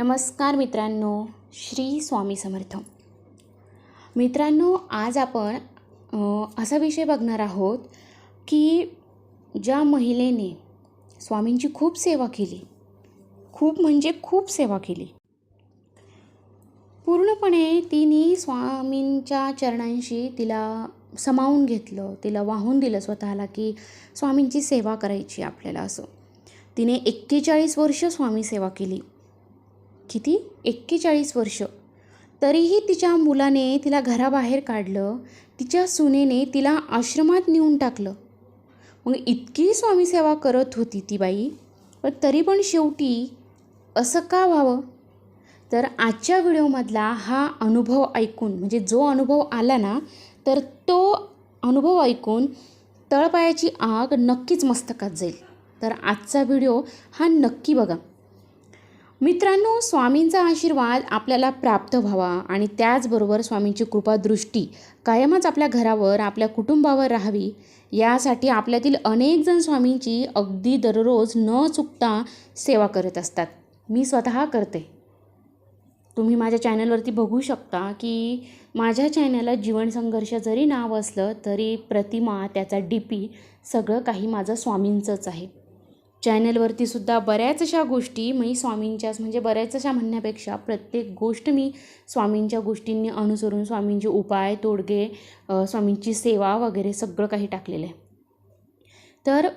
नमस्कार मित्रांनो श्री स्वामी समर्थ. मित्रांनो आज आपण असा विषय बघणार आहोत की ज्या महिलेने स्वामींची खूप सेवा केली खूप म्हणजे खूप सेवा केली पूर्णपणे तिने स्वामींच्या चरणांशी तिला समावून घेतलं तिला वाहून दिलं स्वतःला की स्वामींची सेवा करायची आपल्याला असं. तिने एक्केचाळीस वर्ष स्वामी सेवा केली. किती? एक्केचाळीस वर्ष. तरीही तिच्या मुलाने तिला घराबाहेर काढलं तिच्या सुनेने तिला आश्रमात नेऊन टाकलं. मग इतकी स्वामीसेवा करत होती ती बाई पण तरी पण शेवटी असं का व्हावं? तर आजच्या व्हिडिओमधला हा अनुभव ऐकून म्हणजे जो अनुभव आला ना तर तो अनुभव ऐकून तळपायाची आग नक्कीच मस्तकात जाईल. तर आजचा व्हिडिओ हा नक्की बघा. मित्रांनो स्वामींचा आशीर्वाद आपल्याला प्राप्त व्हावा आणि त्याचबरोबर स्वामींची कृपादृष्टी कायमच आपल्या घरावर आपल्या कुटुंबावर राहावी. यासाठी आपल्यातील अनेक जण स्वामींची अगदी दररोज न चुकता सेवा करत असतात. मी स्वतः करते. तुम्ही माझ्या चॅनलवरती बघू शकता की माझ्या चॅनलला जीवनसंघर्ष जरी नाव असलं तरी प्रतिमा त्याचा डी पी सगळं काही माझं स्वामींचंच आहे. चॅनलवरती सुद्धा बऱ्याचशा गोष्टी मी स्वामींच्याच म्हणजे बऱ्याचशा म्हणण्यापेक्षा प्रत्येक गोष्ट मी स्वामींच्या गोष्टींनी अनुसरून स्वामींचे उपाय तोडगे स्वामींची सेवा वगैरे सगळं काही टाकलेलं आहे. तर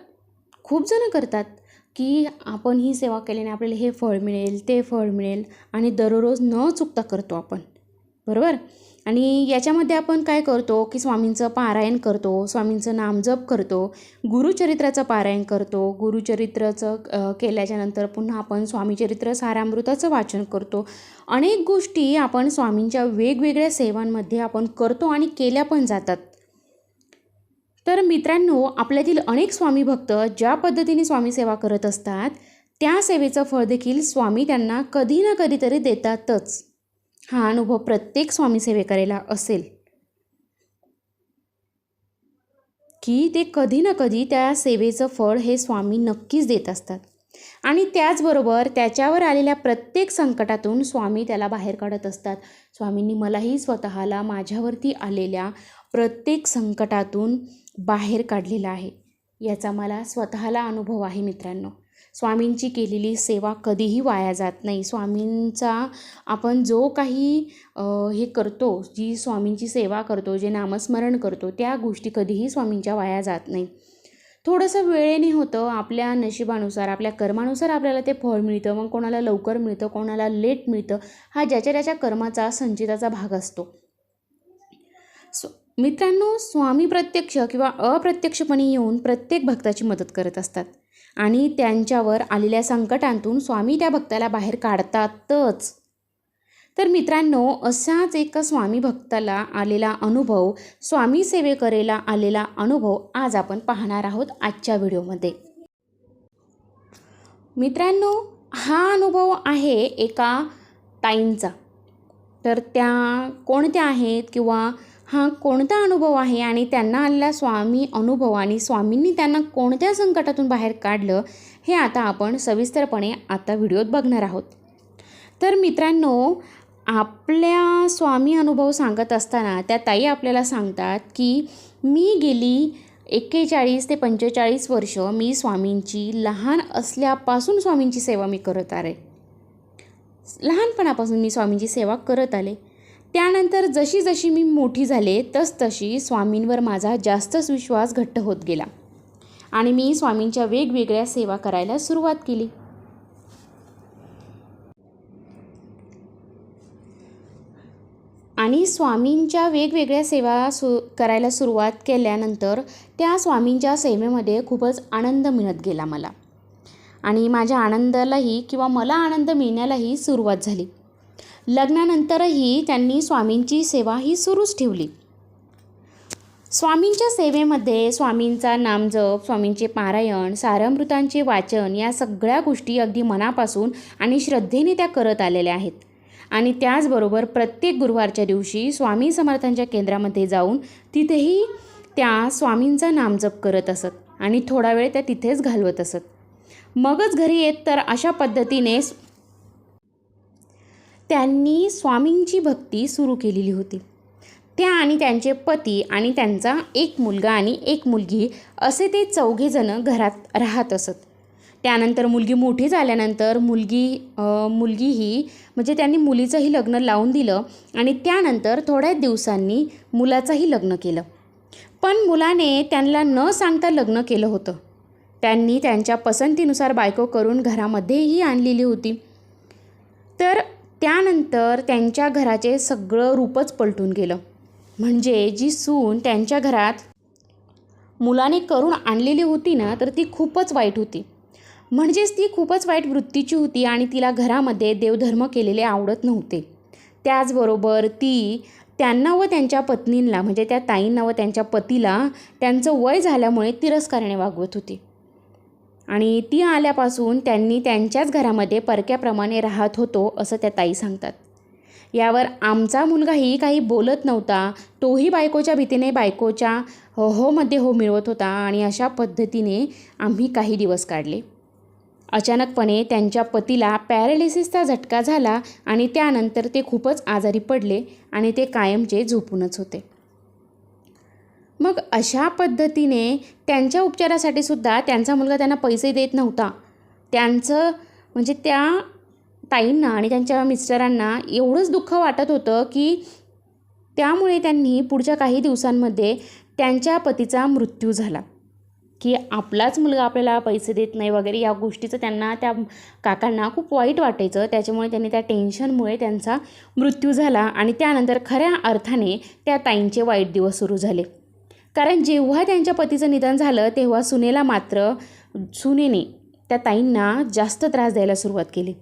खूप जणं करतात की आपण ही सेवा केल्याने आपल्याला हे फळ मिळेल ते फळ मिळेल आणि दररोज न चुकता करतो आपण. बरोबर? आणि याच्यामध्ये आपण काय करतो की स्वामींचं पारायण करतो स्वामींचं नामजप करतो गुरुचरित्राचं पारायण करतो गुरुचरित्राचं केल्याच्यानंतर पुन्हा आपण स्वामीचरित्र सारामृताचं वाचन करतो. अनेक गोष्टी आपण स्वामींच्या वेगवेगळ्या सेवांमध्ये आपण करतो आणि केल्या पण जातात. तर मित्रांनो आपल्यातील अनेक स्वामी भक्त ज्या पद्धतीने स्वामी सेवा करत असतात त्या सेवेचं फळ देखील स्वामी त्यांना कधी ना कधीतरी देतातच. हा अनुभव प्रत्येक स्वामी असेल. की ते कधी ना कधी त्या सेवेचं फळ हे स्वामी नक्कीच देत असतात. आणि त्याचबरोबर त्याच्यावर आलेल्या प्रत्येक संकटातून स्वामी त्याला बाहेर काढत असतात. स्वामींनी मलाही स्वतःला माझ्यावरती आलेल्या प्रत्येक संकटातून बाहेर काढलेला आहे. याचा मला स्वतःला अनुभव आहे मित्रांनो. स्वामींची केलेली सेवा कधीही वाया जात नाही. स्वामींचा आपण जो काही हे करतो जी स्वामींची सेवा करतो जे नामस्मरण करतो त्या गोष्टी कधीही स्वामींच्या वाया जात नाही. थोडंसं वेळेने होतं आपल्या नशिबानुसार आपल्या कर्मानुसार आपल्याला ते फळ मिळतं मग कोणाला लवकर मिळतं कोणाला लेट मिळतं हा ज्याच्या त्याच्या कर्माचा संचिताचा भाग असतो. स्व मित्रांनो स्वामी प्रत्यक्ष किंवा अप्रत्यक्षपणे येऊन प्रत्येक भक्ताची मदत करत असतात. आणि त्यांच्यावर आलेल्या संकटांतून स्वामी त्या भक्ताला बाहेर काढतातच. तर मित्रांनो असाच एका स्वामी भक्ताला आलेला अनुभव स्वामी सेवेकरेला आलेला अनुभव आज आपण पाहणार आहोत आजच्या व्हिडिओमध्ये. मित्रांनो हा अनुभव आहे एका ताईंचा. तर त्या कोणत्या आहेत किंवा हा कोणता अनुभव आहे आणि त्यांना आलेला स्वामी अनुभव आणि स्वामींनी त्यांना कोणत्या संकटातून बाहेर काढलं हे आता आपण सविस्तरपणे आता व्हिडिओत बघणार आहोत. तर मित्रांनो आपल्या स्वामी अनुभव सांगत असताना त्या ताई आपल्याला सांगतात की मी गेली एक्केचाळीस ते पंचेचाळीस वर्ष मी स्वामींची लहान असल्यापासून स्वामींची सेवा मी करत आले. लहानपणापासून मी स्वामींची सेवा करत आले. त्यानंतर जशी जशी मी मोठी झाले तसतशी स्वामींवर माझा जास्तच विश्वास घट्ट होत गेला. आणि मी स्वामींच्या वेगवेगळ्या सेवा करायला सुरुवात केली. आणि स्वामींच्या वेगवेगळ्या सेवा सु करायला सुरुवात केल्यानंतर त्या स्वामींच्या सेवेमध्ये खूपच आनंद मिळत गेला मला. आणि माझ्या आनंदालाही किंवा मला आनंद मिळण्यालाही सुरुवात झाली. लग्नानंतरही त्यांनी स्वामींची सेवा ही सुरूच ठेवली. स्वामींच्या सेवेमध्ये स्वामींचा नामजप स्वामींचे पारायण सारामृतांचे वाचन या सगळ्या गोष्टी अगदी मनापासून आणि श्रद्धेने त्या करत आलेल्या आहेत. आणि त्याचबरोबर प्रत्येक गुरुवारच्या दिवशी स्वामी समर्थांच्या केंद्रामध्ये जाऊन तिथेही त्या स्वामींचा नामजप करत असत आणि थोडा वेळ त्या तिथेच घालवत असत. मगच घरी येत तर अशा पद्धतीने त्यांनी स्वामींची भक्ती सुरू केलेली होती. त्या आणि त्यांचे पती आणि त्यांचा एक मुलगा आणि एक मुलगी असे ते चौघेजणं घरात राहत असत. त्यानंतर मुलगी मोठी झाल्यानंतर मुलगी मुलगीही मुलगी ही म्हणजे त्यांनी मुलीचंही लग्न लावून दिलं आणि त्यानंतर थोड्याच दिवसांनी मुलाचंही लग्न केलं. पण मुलाने त्यांना न सांगता लग्न केलं होतं. त्यांनी त्यांच्या पसंतीनुसार बायको करून घरामध्येही आणलेली होती. तर त्यानंतर त्यांच्या घराचे सगळं रूपच पलटून गेलं. म्हणजे जी सून त्यांच्या घरात मुलाने करून आणलेली होती ना तर ती खूपच वाईट होती. म्हणजेच ती खूपच वाईट वृत्तीची होती आणि तिला घरामध्ये देवधर्म केलेले आवडत नव्हते. त्याचबरोबर ती त्यांना व त्यांच्या पत्नींना म्हणजे त्या ताईंना व त्यांच्या पतीला त्यांचं वय झाल्यामुळे तिरस्काराने वागवत होती. आणि ती आल्यापासून त्यांनी त्यांच्याच घरामध्ये परक्याप्रमाणे राहत होतो असं त्या ताई सांगतात. यावर आमचा मुलगाही काही बोलत नव्हता तोही बायकोच्या भीतीने बायकोच्या हो होमध्ये हो मिळवत होता आणि अशा पद्धतीने आम्ही काही दिवस काढले. अचानकपणे त्यांच्या पतीला पॅरालिसिसचा झटका झाला आणि त्यानंतर ते खूपच आजारी पडले आणि ते कायमचे झोपूनच होते. मग अशा पद्धतीने त्यांच्या उपचारासाठी सुद्धा त्यांचा मुलगा त्यांना पैसे देत नव्हता. त्यांचं म्हणजे त्या ताईंना आणि त्यांच्या मिस्टरांना एवढंच दुःख वाटत होतं की त्यामुळे त्यांनी पुढच्या काही दिवसांमध्ये त्यांच्या पतीचा मृत्यू झाला. की आपलाच मुलगा आपल्याला पैसे देत नाही वगैरे या गोष्टीचं त्यांना त्या काकांना खूप वाईट वाटायचं. त्याच्यामुळे त्यांनी त्या टेन्शनमुळे त्यांचा मृत्यू झाला आणि त्यानंतर खऱ्या अर्थाने त्या ताईंचे वाईट दिवस सुरू झाले. कारण जेव्हा त्यांच्या पतीचं निधन झालं तेव्हा सुनेला मात्र सुनेने त्या ताईंना जास्त त्रास द्यायला सुरुवात केली.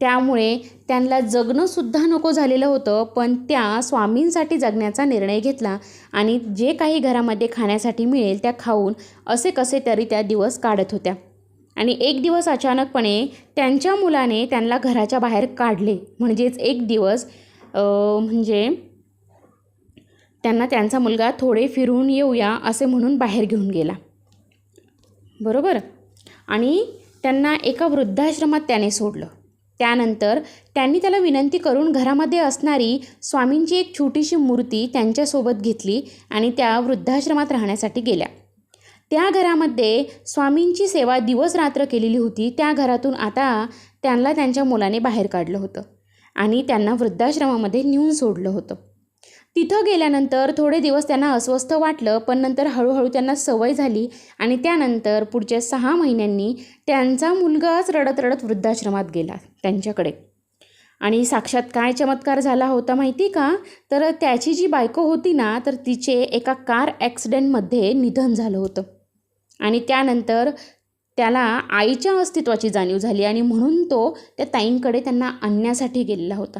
त्यामुळे त्यांना जगणंसुद्धा नको झालेलं होतं पण त्या स्वामींसाठी जगण्याचा निर्णय घेतला आणि जे काही घरामध्ये खाण्यासाठी मिळेल त्या खाऊन असे कसे तरी त्या दिवस काढत होत्या. आणि एक दिवस अचानकपणे त्यांच्या मुलाने त्यांना घराच्या बाहेर काढले. म्हणजेच एक दिवस म्हणजे त्यांना त्यांचा मुलगा थोडे फिरून येऊया असे म्हणून बाहेर घेऊन गेला. बरोबर? आणि त्यांना एका वृद्धाश्रमात त्याने सोडलं. त्यानंतर त्यांनी त्याला विनंती करून घरामध्ये असणारी स्वामींची एक छोटीशी मूर्ती त्यांच्यासोबत घेतली आणि त्या वृद्धाश्रमात राहण्यासाठी गेल्या. त्या घरामध्ये स्वामींची सेवा दिवस रात्र केलेली होती. त्या घरातून आता त्यांना त्यांच्या मुलाने बाहेर काढलं होतं आणि त्यांना वृद्धाश्रमामध्ये नेऊन सोडलं होतं. तिथं गेल्यानंतर थोडे दिवस त्यांना अस्वस्थ वाटलं पण नंतर हळूहळू त्यांना सवय झाली आणि त्यानंतर पुढच्या सहा महिन्यांनी त्यांचा मुलगाच रडत रडत वृद्धाश्रमात गेला त्यांच्याकडे. आणि साक्षात काय चमत्कार झाला होता माहिती का? तर त्याची जी बायको होती ना तर तिचे एका कार ॲक्सिडेंटमध्ये निधन झालं होतं. आणि त्यानंतर त्याला आईच्या अस्तित्वाची जाणीव झाली आणि म्हणून तो त्या ताईंकडे त्यांना आणण्यासाठी गेलेला होता.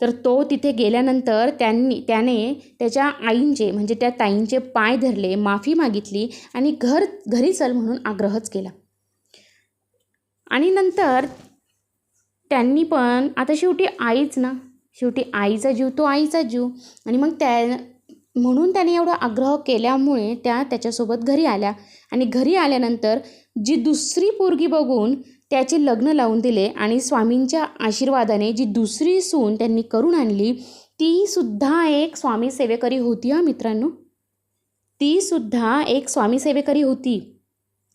तर तो तिथे गेल्यानंतर त्यांनी त्याने त्याच्या आईंचे म्हणजे त्या ताईंचे पाय धरले माफी मागितली आणि घर घरी चल म्हणून आग्रहच केला. आणि नंतर त्यांनी पण आता शेवटी आईच ना. शेवटी आईचा जीव तो आईचा जीव. आणि मग त्या म्हणून त्याने एवढा आग्रह केल्यामुळे त्या त्याच्यासोबत घरी आल्या. आणि घरी आल्यानंतर जी दुसरी पोरगी बघून त्याचे लग्न लावून दिले आणि स्वामींच्या आशीर्वादाने जी दुसरी सून त्यांनी करून आणली तीसुद्धा एक स्वामी सेवेकरी होती हा मित्रांनो. तीसुद्धा एक स्वामी सेवेकरी होती.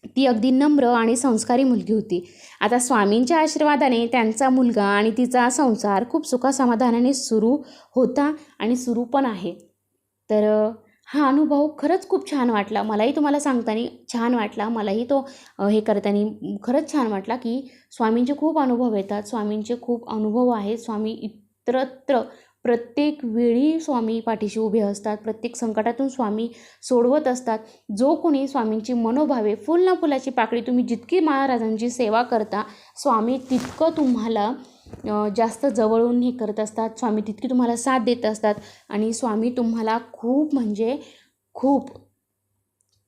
ती अगदी नम्र आणि संस्कारी मुलगी होती. आता स्वामींच्या आशीर्वादाने त्यांचा मुलगा आणि तिचा संसार खूप सुखासमाधानाने सुरू होता आणि सुरू पण आहे. तर हा अनुभव खरंच खूप छान वाटला. मलाही तुम्हाला सांगताना छान वाटला. मलाही तो हे करताना खरंच छान वाटला की स्वामींचे खूप अनुभव येतात. स्वामींचे खूप अनुभव आहेत. स्वामी इतरत्र प्रत्येक वेळी स्वामी पाठीशी उभे असतात. प्रत्येक संकटातून स्वामी सोडवत असतात. जो कोणी स्वामींची मनोभावे फुल ना फुलाची पाकळी तुम्ही जितकी महाराजांची सेवा करता स्वामी तितकं तुम्हाला जास्त जवळून हे करत असतात. स्वामी तितकी तुम्हाला साथ देत असतात. आणि स्वामी तुम्हाला खूप म्हणजे खूप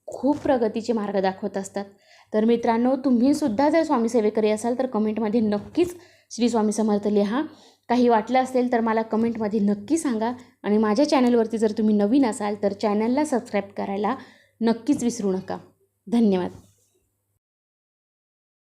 खूप प्रगतीचे मार्ग दाखवत असतात. तर मित्रांनो तुम्हीसुद्धा जर स्वामी सेवेकरी असाल तर कमेंटमध्ये नक्कीच श्री स्वामी समर्थ लिहा. काही वाटलं असेल तर मला कमेंटमध्ये नक्की सांगा. आणि माझ्या चॅनलवरती जर तुम्ही नवीन असाल तर चॅनलला सबस्क्राईब करायला नक्कीच विसरू नका. धन्यवाद.